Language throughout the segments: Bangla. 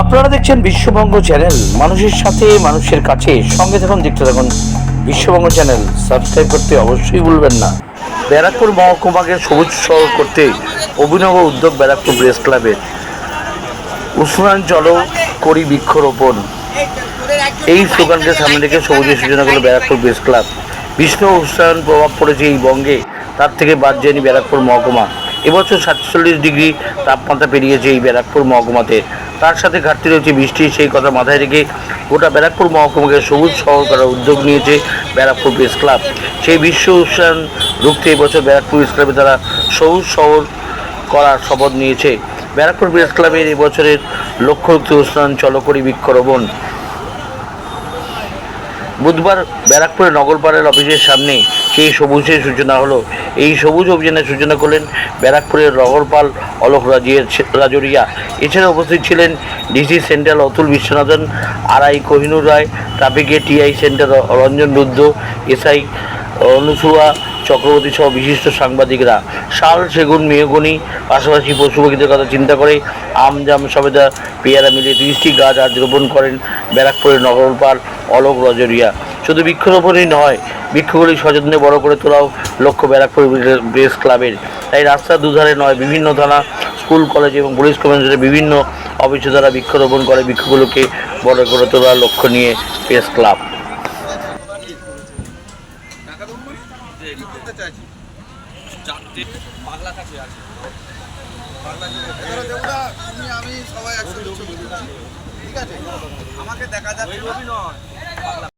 আপনারা দেখছেন বিশ্ববঙ্গ চ্যানেল। মানুষের সাথে মানুষের কাছে। সঙ্গে থাকুন, দেখতে থাকুন বিশ্ববঙ্গ চ্যানেল। সাবস্ক্রাইব করতে অবশ্যই ভুলবেন না। ব্যারাকপুর মহকুমাকে সবুজ শহর করতে অভিনব উদ্যোগ ব্যারাকপুর প্রেস ক্লাবের উষ্ণায়ন চলো করি বৃক্ষরোপণ। এই স্লোগানকে সামনে রেখে সবুজের সূচনা করল ব্যারাকপুর প্রেস ক্লাব। বিশ্ব উষ্ণায়ন প্রভাব পড়েছে এই বঙ্গে। তার থেকে বাদ যায়নি ব্যারাকপুর মহকুমা। এবছর সাতচল্লিশ ডিগ্রি তাপমাত্রা পেরিয়েছে এই ব্যারাকপুর মহকুমাতে। তার সাথে ঘাটতি রয়েছে বৃষ্টি, সেই কথা মাথায় রেখে গোটা ব্যারাকপুর মহকুমাকে সবুজ শহর করার উদ্যোগ নিয়েছে ব্যারাকপুর প্রেস ক্লাব। সেই বিশ্ব উষ্ণায়ন রুখতে এবছর ব্যারাকপুর প্রেস ক্লাবে তারা সবুজ শহর করার শপথ নিয়েছে। ব্যারাকপুর প্রেস ক্লাবের এবছরের লক্ষ্য উষ্ণায়ন চলকরি বৃক্ষরোপণ। বুধবার ব্যারাকপুরের নগরপাড়ার অফিসের সামনে সেই সবুজের সূচনা হলো। এই সবুজ অভিযানের সূচনা করলেন ব্যারাকপুরের নগরপাল অলোক রাজিয়া রাজরিয়া। এছাড়া উপস্থিত ছিলেন DC central Atul Viswanathan, RI Kohinoor Roy, ট্রাফিকে TI centre Ranjan Rudra SI Anusuya Chakraborty সহ বিশিষ্ট সাংবাদিকরা। শাল, সেগুন, মেহগনি, পাশাপাশি পশু পাখিদের কথা চিন্তা করে আম, জাম সবেদা, পেয়ারা মিলিয়ে তিরিশটি গাছ আজ রোপণ করেন ব্যারাকপুরের নগরপাল অলোক রজরিয়া। শুধু বৃক্ষরোপণই নয় বৃক্ষগুলি সযত্নে বড় করে তোলাও লক্ষ্য ব্যারাকপুর প্রেস ক্লাবের। তাই রাস্তার দুধারে নয়, বিভিন্ন থানা, স্কুল, কলেজ এবং পুলিশ কমিশনের বিভিন্ন অফিসে দ্বারা বৃক্ষরোপণ করে বৃক্ষগুলোকে বড় করে তোলার লক্ষ্য নিয়ে প্রেস ক্লাব। আমাকে দেখা যাচ্ছে।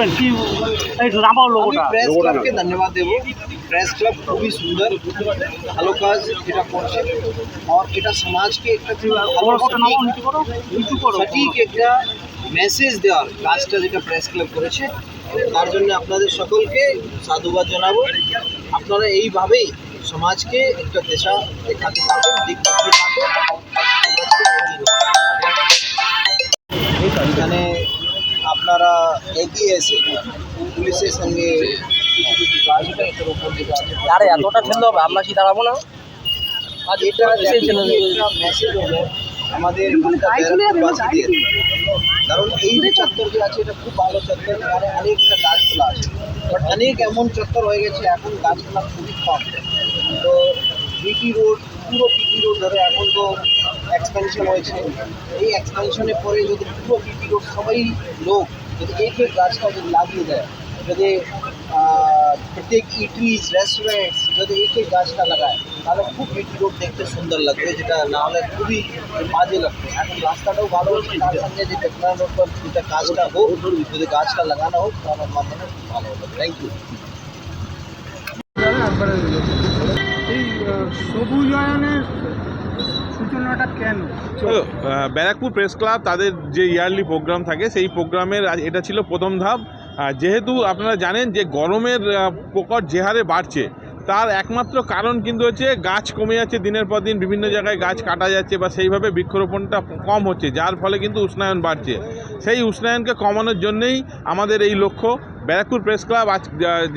বলবেন কি এই রামাও লোগোটা প্রেস ক্লাবকে ধন্যবাদ দেবো। প্রেস ক্লাব খুবই সুন্দর ভালো কাজ এটা করছে। আর এটা সমাজকে একটা নামাও সঠিক একটা মেসেজ দেওয়ার কাজটা যেটা প্রেস ক্লাব করেছে তার জন্য আপনাদের সকলকে সাধুবাদ জানাব। আপনারা এইভাবেই সমাজকে একটা দেশা দেখাতে থাকুন দিক দেখাতে থাকুন। এখানে আপনারা এগিয়ে এসে পুলিশের সঙ্গে আরে এতটা ঠেলতে হবে আমরা কি দাঁড়াবো না? আজ এটা মেসেজ আমাদের কারণ এই যে চত্বর যে আছে এটা খুব ভালো চত্বর এখানে অনেকটা গাছপালা আছে। বাট অনেক এমন চত্বর হয়ে গেছে এখন গাছপালা খুবই কম। তো বিটি রোড পুরো বিটি রোড ধরে এখন তো এক্সপেনশন হয়েছে। এই এক্সপেনশনের পরে যদি পুরো বিটি রোড সবাই লোক যদি এক এক গাছটা যদি লাগিয়ে দেয় যদি আহ, প্রত্যেক ইটরিজ রেস্টুরেন্টস যদি এক এক গাছটা লাগায় তাহলে খুব বিটি রোড দেখতে সুন্দর লাগবে যেটা না হলে খুবই বাজে লাগবে। এখন রাস্তাটাও ভালো হচ্ছে তার সঙ্গে যে টেকনাল রোড পর যেটা কাজটা হোক যদি গাছটা লাগানো হোক তাহলে আমার মনে হয় খুব ভালো হবে। থ্যাংক ইউ এই আহ, সবুজায়নের ব্যারাকপুর প্রেস ক্লাব তাদের যে ইয়ারলি প্রোগ্রাম থাকে, সেই প্রোগ্রামের এটা ছিল প্রথম ধাপ। যেহেতু আপনারা জানেন যে গরমের প্রকট যে হারে বাড়ছে, তার একমাত্র কারণ কিন্তু হচ্ছে গাছ কমে যাচ্ছে দিনের পর দিন, বিভিন্ন জায়গায় গাছ কাটা যাচ্ছে বা সেইভাবে বৃক্ষরোপণটা কম হচ্ছে, যার ফলে কিন্তু উষ্ণায়ন বাড়ছে। সেই উষ্ণায়নকে কমানোর জন্যেই আমাদের এই লক্ষ্য ব্যারাকপুর প্রেস ক্লাব আজ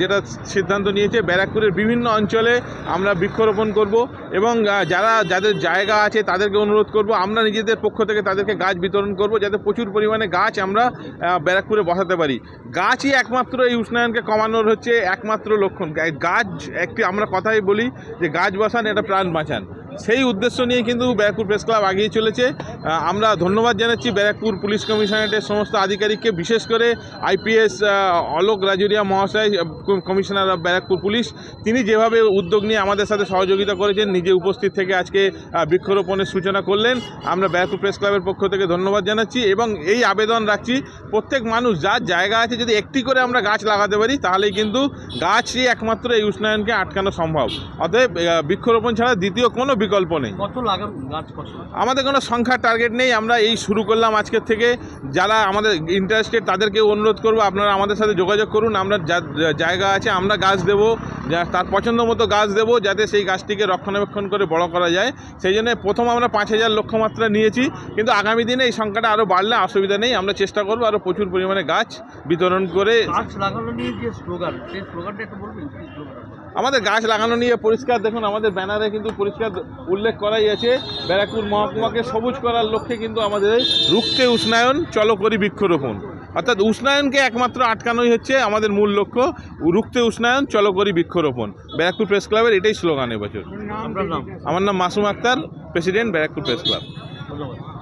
যেটা সিদ্ধান্ত নিয়েছে, ব্যারাকপুরের বিভিন্ন অঞ্চলে আমরা বৃক্ষরোপণ করব এবং যারা, যাদের জায়গা আছে তাদেরকে অনুরোধ করব, আমরা নিজেদের পক্ষ থেকে তাদেরকে গাছ বিতরণ করব, যাতে প্রচুর পরিমাণে গাছ আমরা ব্যারাকপুরে বসাতে পারি। গাছই একমাত্র এই উষ্ণায়নকে কমানোর হচ্ছে একমাত্র লক্ষণ। গাছ, একটি আমরা কথাই বলি যে গাছ বসান, এটা প্রাণ বাঁচান। সেই উদ্দেশ্য নিয়ে কিন্তু ব্যারাকপুর প্রেস ক্লাব আগিয়ে চলেছে। আমরা ধন্যবাদ জানাচ্ছি ব্যারাকপুর পুলিশ কমিশনারেটের সমস্ত আধিকারিককে, বিশেষ করে আইপিএস অলোক রাজুরিয়া মহাশয় কমিশনার অফ ব্যারাকপুর পুলিশ। তিনি যেভাবে উদ্যোগ নিয়ে আমাদের সাথে সহযোগিতা করেছেন, নিজে উপস্থিত থেকে আজকে বৃক্ষরোপণের সূচনা করলেন। আমরা ব্যারাকপুর প্রেস ক্লাবের পক্ষ থেকে ধন্যবাদ জানাচ্ছি এবং এই আবেদন রাখছি, প্রত্যেক মানুষ যার জায়গা আছে, যদি একটি করে আমরা গাছ লাগাতে পারি, তাহলেই কিন্তু গাছই একমাত্র এই উষ্ণায়নকে আটকানো সম্ভব। অতএব বৃক্ষরোপণ ছাড়া দ্বিতীয় কোনো বিকল্প নেই। আমাদের কোনো সংখ্যার টার্গেট নেই আমরা এই শুরু করলাম আজকের থেকে। যারা আমাদের ইন্টারেস্টেড তাদেরকে অনুরোধ করব আপনারা আমাদের সাথে যোগাযোগ করুন আমরা জায়গা আছে আমরা গাছ দেবো তার পছন্দ মতো গাছ দেবো যাতে সেই গাছটিকে রক্ষণাবেক্ষণ করে বড় করা যায়। সেই জন্য প্রথম আমরা পাঁচ হাজার লক্ষ্যমাত্রা নিয়েছি কিন্তু আগামী দিনে এই সংখ্যাটা আরও বাড়লে অসুবিধা নেই আমরা চেষ্টা করব আরও প্রচুর পরিমাণে গাছ বিতরণ করে। আমাদের গাছ লাগানো নিয়ে পরিষ্কার দেখুন আমাদের ব্যানারে কিন্তু পরিষ্কার উল্লেখ করাই আছে ব্যারাকপুর মহকুমাকে সবুজ করার লক্ষ্যে কিন্তু আমাদের রুখতে উষ্ণায়ন চলো করি বৃক্ষরোপণ। অর্থাৎ উষ্ণায়নকে একমাত্র আটকানোই হচ্ছে আমাদের মূল লক্ষ্য রুখতে উষ্ণায়ন চলো করি বৃক্ষরোপণ। ব্যারাকপুর প্রেস ক্লাবের এটাই স্লোগান এবছর। নাম? আমার নাম Masum Akhtar president Barrackpore press club. ধন্যবাদ।